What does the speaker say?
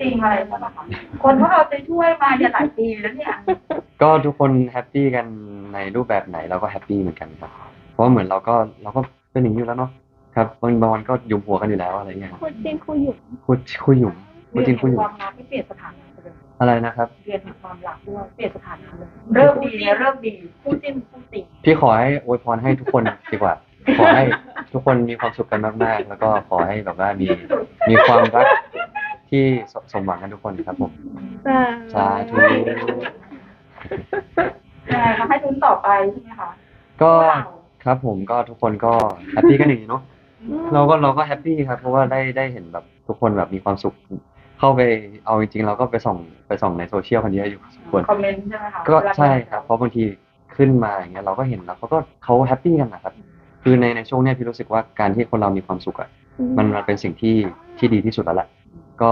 จริงอะไรใช่ปะคะคนเขาเอาใจช่วยมาเนี่ยหลายปีแล้วเนี่ยก็ทุกคนแฮปปี้กันในรูปแบบไหนเราก็แฮปปี้เหมือนกันครับ เพราะว่าเหมือนเราก็เราก็เป็นอย่างนี้อยู่แล้วเนาะครับบางบางวันก็หยุมหัวกันอยู่แล้วอะไรอย่างเงี้ยครับคุยจริงคุยอยู่คุยคุยหยุมคุยจริงคุยหยุคมวามรักที่เปลี่ยนสถานะไปเลยอะไรนะครับ เรียนแห่งความรักด้วยเปลี่ยนสถานะเลยเริ่มดีเนี่ยเริ่มดีคู่จิ้นคู่จริงพี่ขอให้อวยพรให้ทุกคนดีกว่า ขอให้ทุกคนมีความสุขกันมากๆ แล้วก็ขอให้แบบว่ามีมีความรัก ที่สสมหวังกันทุกคนครับผมสาธุยังไงคะให้ทุนต่อไปใช่ไหมคะก็พวเราครับผมก็ทุกคนก็แฮปปี้กันอย่างนี้เนาะเราก็เราก็แฮปปี้ครับ เพราะว่าได้ได้เห็นแบบทุกคนแบบมีความสุข เข้าไปเอาจริงๆ เราก็ไปส่องไปส่องในโซเชียลกันเยอะอยู่พอสมควรคอมเมนต์ใช่ไหมคะก็ใช่ครับเพราะบางทีขึ้นมาอย่างเงี้ยเราก็เห็นแล้วเขาก็เขาแฮปปี้กันนะครับ คือในในช่วงเนี้ยพี่รู้สึกว่าการที่คนเรามีความสุขอะมันมันเป็นสิ่งที่ที่ดีที่สุดแล้วแหละก็